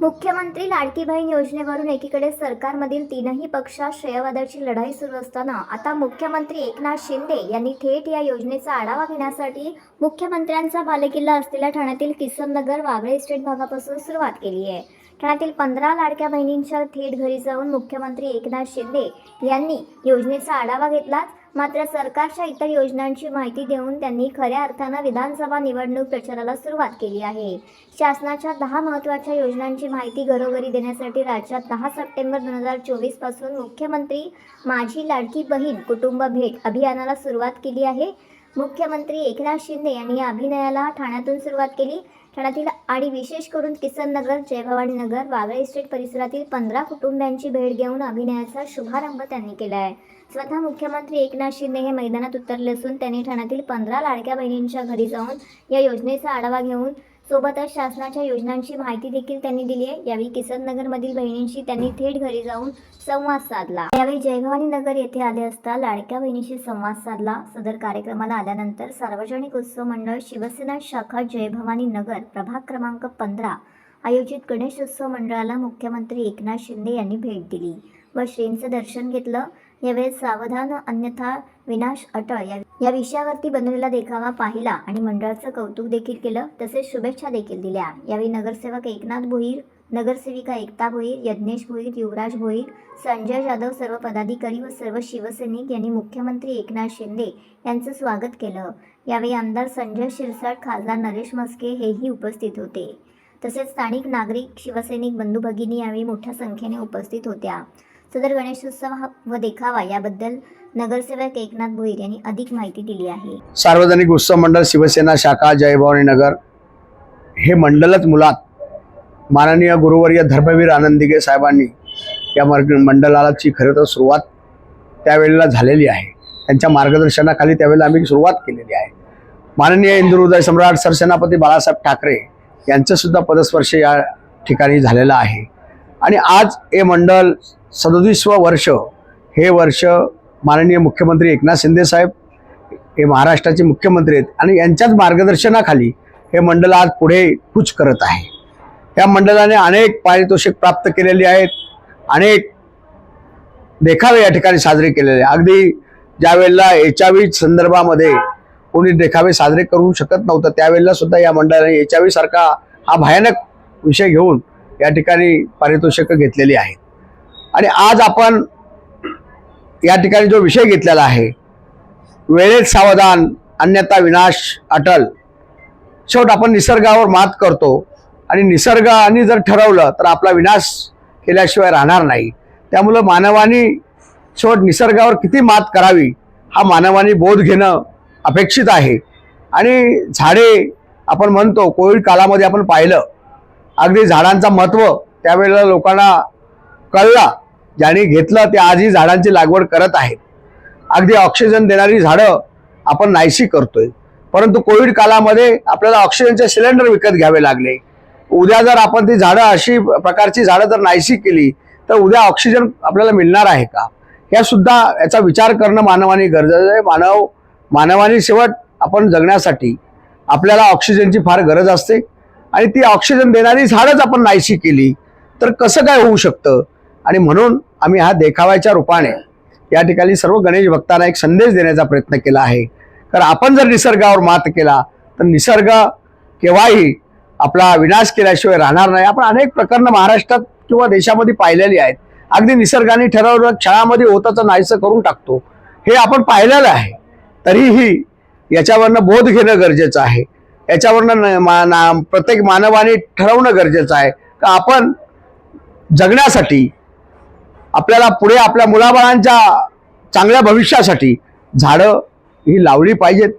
मुख्यमंत्री लाडकी बहीण योजनेवरून एकीकडे सरकारमधील तीनही पक्षात श्रेयवादाची लढाई सुरू असताना आता मुख्यमंत्री एकनाथ शिंदे यांनी थेट या योजनेचा आढावा घेण्यासाठी मुख्यमंत्र्यांचा बालेकिल्ला असलेल्या ठाण्यातील किसननगर वागळे इस्टेट भागापासून सुरुवात केली आहे. ठाण्यातील पंधरा लाडक्या बहिणींच्या थेट घरी जाऊन मुख्यमंत्री एकनाथ शिंदे यांनी योजनेचा आढावा घेतला मात्र सरकारच्या इतर योजनांची माहिती देऊन त्यांनी खऱ्या अर्थानं विधानसभा निवडणूक प्रचाराला सुरुवात केली आहे. शासनाच्या दहा महत्त्वाच्या योजनांची माहिती घरोघरी देण्यासाठी राज्यात दहा सप्टेंबर दोन हजार चोवीसपासून मुख्यमंत्री माझी लाडकी बहीण कुटुंब भेट अभियानाला सुरुवात केली आहे. मुख्यमंत्री एकनाथ शिंदे यांनी या अभिनयाला ठाण्यातून सुरुवात केली. ठाण्यातील आणि विशेष करून किसन नगर जयभवानी नगर वागळे इस्टेट परिसरातील पंधरा कुटुंबियांची भेट घेऊन अभिनयाचा शुभारंभ त्यांनी केला आहे स्वतः मुख्यमंत्री एकनाथ शिंदे हे मैदानात उतरले असून त्यांनी ठाण्यातील पंधरा लाडक्या बहिणींच्या घरी जाऊन या योजनेचा आढावा घेऊन सोबतच शासनाच्या योजनांची माहिती देखील त्यांनी दिली आहे. यावेळी किसन नगरमधील बहिणींशी त्यांनी थेट घरी जाऊन संवाद साधला. यावेळी जयभवानी नगर येथे आले असता लाडक्या बहिणीशी संवाद साधला. सदर कार्यक्रमाला आल्यानंतर सार्वजनिक उत्सव मंडळ शिवसेना शाखा जयभवानी नगर प्रभाग क्रमांक पंधरा आयोजित गणेश उत्सव मंडळाला मुख्यमंत्री एकनाथ शिंदे यांनी भेट दिली व श्रींचं दर्शन घेतलं. यावेळी सावधान अन्यथा विनाश अटळ या या विषयावरती बनवलेला देखावा पाहिला आणि मंडळाचं कौतुक देखील केलं तसेच शुभेच्छा देखील दिल्या. यावेळी नगरसेवक एकनाथ भोईर नगरसेविका एकता भोईर यज्ञेश भोईर युवराज भोईर संजय जाधव सर्व पदाधिकारी व सर्व शिवसैनिक यांनी मुख्यमंत्री एकनाथ शिंदे यांचं स्वागत केलं. यावेळी आमदार संजय शिरसाट खासदार नरेश मस्के हेही उपस्थित होते. तसेच स्थानिक नागरिक शिवसैनिक बंधू भगिनी यावेळी मोठ्या संख्येने उपस्थित होत्या. सदर गणेशोत्सव व देखावा याबद्दल नगरसेवक एकनाथ भोईर यांनी अधिक माहिती दिली आहे. सार्वजनिक उत्सव मंडळ शिवसेना शाखा जयभवानी नगर हे मंडलच मुलात माननीय गुरुवर्य धर्मवीर आनंदिगे साहेबांनी या मार्ग मंडळाची खरं तर सुरुवात त्यावेळेला झालेली आहे. त्यांच्या मार्गदर्शनाखाली त्यावेळेला आम्ही सुरुवात केलेली आहे. माननीय इंदुहृदय सम्राट सरसेनापती बाळासाहेब ठाकरे यांचंसुद्धा पदस्पर्श या ठिकाणी झालेलं आहे. आणि आज हे मंडळ सदोतीसवं वर्ष हे वर्ष माननीय मुख्यमंत्री एकनाथ शिंदेसाहेब हे महाराष्ट्राचे मुख्यमंत्री आहेत आणि यांच्याच मार्गदर्शनाखाली हे मंडळ आज पुढे कूच करत आहे या मंडळाने अनेक पारितोषिक प्राप्त केलेली आहेत अनेक देखावे या ठिकाणी साजरे केलेले आहे. अगदी ज्या वेळेला एच आय व्ही संदर्भामध्ये कोणी देखावे साजरे करू शकत नव्हतं त्यावेळेला सुद्धा या मंडळाने एच आय व्ही सारखा हा भयानक विषय घेऊन या ठिकाणी पारितोषिकं घेतलेली आहेत आणि आज आपण या ठिकाणी जो विषय घेतलेला आहे वेळेत सावधान अन्यथा विनाश अटल शेवट आपण निसर्गावर मात करतो. आणि निसर्गाने जर ठरवलं तर आपला विनाश केल्याशिवाय राहणार नाही. त्यामुळं मानवाने शेवट निसर्गावर किती मात करावी हा मानवाने बोध घेणं अपेक्षित आहे. आणि झाडे आपण म्हणतो कोविड काळामध्ये आपण पाहिलं अगदी झाडांचं महत्त्व त्यावेळेला लोकांना कळला ज्यांनी घेतलं ते आजही झाडांची लागवड करत आहेत. अगदी ऑक्सिजन देणारी झाडं आपण नाहीशी करतोय. परंतु कोविड काळामध्ये आपल्याला ऑक्सिजनचे सिलेंडर विकत घ्यावे लागले. उद्या जर आपण ती झाडं अशी प्रकारची झाडं जर नाहीशी केली तर उद्या ऑक्सिजन आपल्याला मिळणार आहे का? या सुद्धा याचा विचार करणं मानवाने गरजेचं आहे. मानव मानवाने शेवट आपण जगण्यासाठी आपल्याला ऑक्सिजनची फार गरज असते. आणि ती ऑक्सिजन देणारी झाडच आपण नाहीशी केली तर कसं काय होऊ शकतं? आणि म्हणून आम्ही हा देखाव्याच्या रूपाने या ठिकाणी सर्व गणेश भक्तांना एक संदेश देण्याचा प्रयत्न केला आहे. कारण आपण जर निसर्गावर मात केला तर निसर्ग केव्हाही आपला विनाश केल्याशिवाय राहणार नाही. आपण अनेक प्रकरणं महाराष्ट्रात किंवा देशामध्ये पाहिलेली आहेत. अगदी निसर्गाने ठरवलं क्षणामध्ये होताचं नाहीसं करून टाकतो. हे आपण पाहिलेलं आहे. तरीही याच्यावरनं बोध घेणं गरजेचं आहे. याच्यावरनं न- मा- ना- प्रत्येक मानवाने ठरवणं गरजेचं आहे. का आपण जगण्यासाठी आपल्याला पुढे आपल्या मुलाबाळांच्या चांगल्या भविष्यासाठी झाडं ही लावली पाहिजेत.